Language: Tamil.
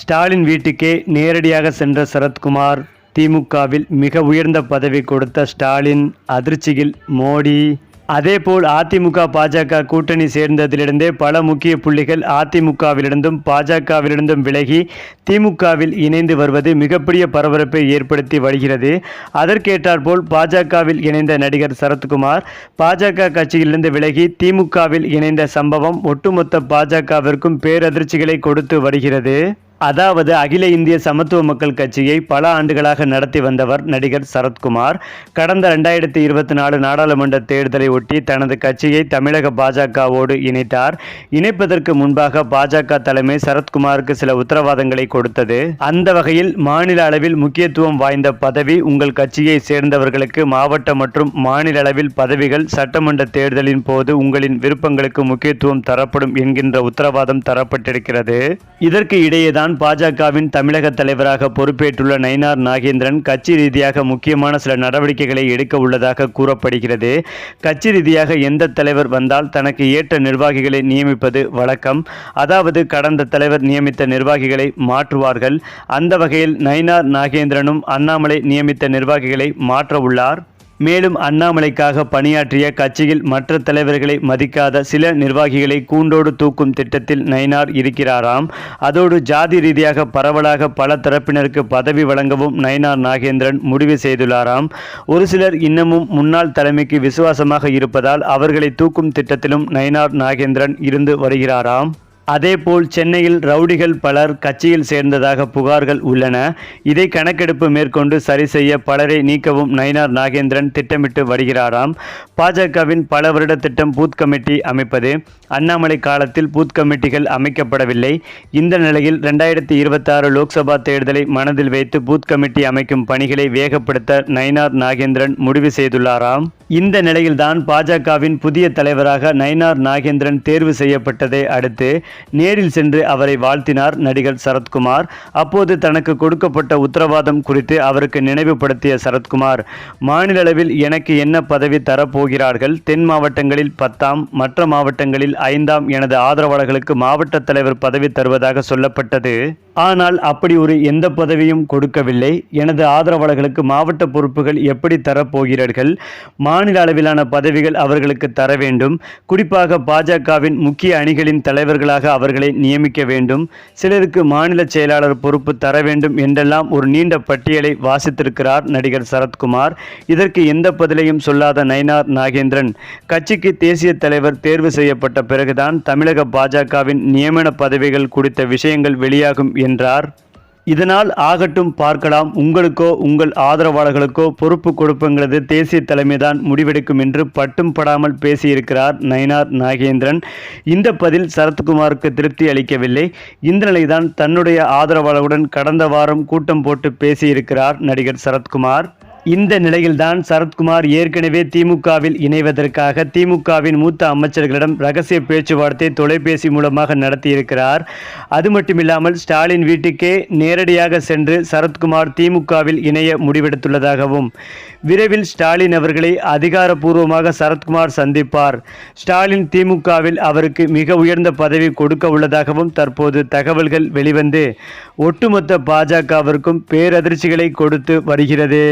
ஸ்டாலின் வீட்டுக்கே நேரடியாக சென்ற சரத்குமார் திமுகவில் மிக உயர்ந்த பதவி கொடுத்த ஸ்டாலின் அதிர்ச்சியில் மோடி. அதேபோல் அதிமுக பாஜக கூட்டணி சேர்ந்ததிலிருந்தே பல முக்கிய புள்ளிகள் அதிமுகவிலிருந்தும் பாஜகவிலிருந்தும் விலகி திமுகவில் இணைந்து வருவது மிகப்பெரிய பரபரப்பை ஏற்படுத்தி வருகிறது. அதற்கேற்றாற்போல் பாஜகவில் இணைந்த நடிகர் சரத்குமார் பாஜக கட்சியிலிருந்து விலகி திமுகவில் இணைந்த சம்பவம் ஒட்டுமொத்த பாஜகவிற்கும் பேரதிர்ச்சிகளை கொடுத்து வருகிறது. அதாவது அகில இந்திய சமத்துவ மக்கள் கட்சியை பல ஆண்டுகளாக நடத்தி வந்தவர் நடிகர் சரத்குமார். கடந்த ரெண்டாயிரத்தி இருபத்தி நாலு நாடாளுமன்ற தேர்தலை ஒட்டி தனது கட்சியை தமிழக பாஜகவோடு இணைத்தார். இணைப்பதற்கு முன்பாக பாஜக தலைமை சரத்குமாருக்கு சில உத்தரவாதங்களை கொடுத்தது. அந்த வகையில் மாநில அளவில் முக்கியத்துவம் வாய்ந்த பதவி உங்கள் கட்சியை சேர்ந்தவர்களுக்கு மாவட்ட மற்றும் மாநில அளவில் பதவிகள் சட்டமன்ற தேர்தலின் போது உங்களின் விருப்பங்களுக்கு முக்கியத்துவம் தரப்படும் என்கின்ற உத்தரவாதம் தரப்பட்டிருக்கிறது. இதற்கு இடையேதான் பாஜகவின் தமிழக தலைவராக பொறுப்பேற்றுள்ள நயினார் நாகேந்திரன் கட்சி ரீதியாக முக்கியமான சில நடவடிக்கைகளை எடுக்க உள்ளதாக கூறப்படுகிறது. கட்சி ரீதியாக எந்த தலைவர் வந்தால் தனக்கு ஏற்ற நிர்வாகிகளை நியமிப்பது வழக்கம். அதாவது கடந்த தலைவர் நியமித்த நிர்வாகிகளை மாற்றுவார்கள். அந்த வகையில் நயினார் நாகேந்திரனும் அண்ணாமலை நியமித்த நிர்வாகிகளை மாற்ற உள்ளார். மேலும் அண்ணாமலைக்காக பணியாற்றிய கட்சியில் மற்ற தலைவர்களை மதிக்காத சில நிர்வாகிகளை கூண்டோடு தூக்கும் திட்டத்தில் நயினார் இருக்கிறாராம். அதோடு ஜாதி ரீதியாக பரவலாக பல தரப்பினருக்கு பதவி வழங்கவும் நயினார் நாகேந்திரன் முடிவு செய்துள்ளாராம். ஒரு சிலர் இன்னமும் முன்னாள் தலைமைக்கு விசுவாசமாக இருப்பதால் அவர்களை தூக்கும் திட்டத்திலும் நயினார் நாகேந்திரன் இருந்து வருகிறாராம். அதேபோல் சென்னையில் ரவுடிகள் பலர் கட்சியில் சேர்ந்ததாக புகார்கள் உள்ளன. இதை கணக்கெடுப்பு மேற்கொண்டு சரி செய்ய பலரை நீக்கவும் நயினார் நாகேந்திரன் திட்டமிட்டு வருகிறாராம். பாஜகவின் பல வருட திட்டம் பூத் கமிட்டி அமைப்பது அண்ணாமலை காலத்தில் பூத் கமிட்டிகள் அமைக்கப்படவில்லை. இந்த நிலையில் ரெண்டாயிரத்தி இருபத்தாறு லோக்சபா தேர்தலை மனதில் வைத்து பூத் கமிட்டி அமைக்கும் பணிகளை வேகப்படுத்த நயினார் நாகேந்திரன் முடிவு செய்துள்ளாராம். இந்த நிலையில்தான் பாஜகவின் புதிய தலைவராக நயினார் நாகேந்திரன் தேர்வு செய்யப்பட்டதை அடுத்து நேரில் சென்று அவரை வாழ்த்தினார் நடிகர் சரத்குமார். அப்போது தனக்கு கொடுக்கப்பட்ட உத்தரவாதம் குறித்து அவருக்கு நினைவுபடுத்திய சரத்குமார் மாநில அளவில் எனக்கு என்ன பதவி தரப்போகிறார்கள்? தென் மாவட்டங்களில் பத்தாம் மற்ற மாவட்டங்களில் ஐந்தாம் எனது ஆதரவாளர்களுக்கு மாவட்ட தலைவர் பதவி தருவதாக சொல்லப்பட்டது. ஆனால் அப்படி ஒரு எந்த பதவியும் கொடுக்கவில்லை. எனது ஆதரவாளர்களுக்கு மாவட்ட பொறுப்புகள் எப்படி தரப்போகிறீர்கள்? மாநில அளவிலான பதவிகள் அவர்களுக்கு தர வேண்டும். குறிப்பாக பாஜகவின் முக்கிய அணிகளின் தலைவர்களாக அவர்களை நியமிக்க வேண்டும். சிலருக்கு மாநில செயலாளர் பொறுப்பு தர வேண்டும் என்றெல்லாம் ஒரு நீண்ட பட்டியலை வாசித்திருக்கிறார் நடிகர் சரத்குமார். இதற்கு எந்த பதிலையும் சொல்லாத நயினார் நாகேந்திரன். கட்சிக்கு தேசிய தலைவர் தேர்வு செய்யப்பட்ட பிறகுதான் தமிழக பாஜகவின் நியமன பதவிகள் குறித்த விஷயங்கள் வெளியாகும் என்றார். இதனால் ஆகட்டும் பார்க்கலாம். உங்களுக்கோ உங்கள் ஆதரவாளர்களுக்கோ பொறுப்பு கொடுப்புங்கிறது தேசிய தலைமைதான் முடிவெடுக்கும் என்று பட்டும் படாமல் பேசியிருக்கிறார் நயினார் நாகேந்திரன். இந்த பதில் சரத்குமாருக்கு திருப்தி அளிக்கவில்லை. இந்த நிலைதான் தன்னுடைய ஆதரவாளர்களுடன் கடந்த வாரம் கூட்டம் போட்டு பேசியிருக்கிறார் நடிகர் சரத்குமார். இந்த நிலையில்தான் சரத்குமார் ஏற்கனவே திமுகவில் இணைவதற்காக திமுகவின் மூத்த அமைச்சர்களிடம் ரகசிய பேச்சுவார்த்தை தொலைபேசி மூலமாக நடத்தியிருக்கிறார். அது மட்டுமில்லாமல் ஸ்டாலின் வீட்டுக்கே நேரடியாக சென்று சரத்குமார் திமுகவில் இணைய முடிவெடுத்துள்ளதாகவும் விரைவில் ஸ்டாலின் அவர்களை அதிகாரப்பூர்வமாக சரத்குமார் சந்திப்பார். ஸ்டாலின் திமுகவில் அவருக்கு மிக உயர்ந்த பதவி கொடுக்க உள்ளதாகவும் தற்போது தகவல்கள் வெளிவந்து ஒட்டுமொத்த பாஜகவிற்கும் பேரதிர்ச்சிகளை கொடுத்து வருகிறது.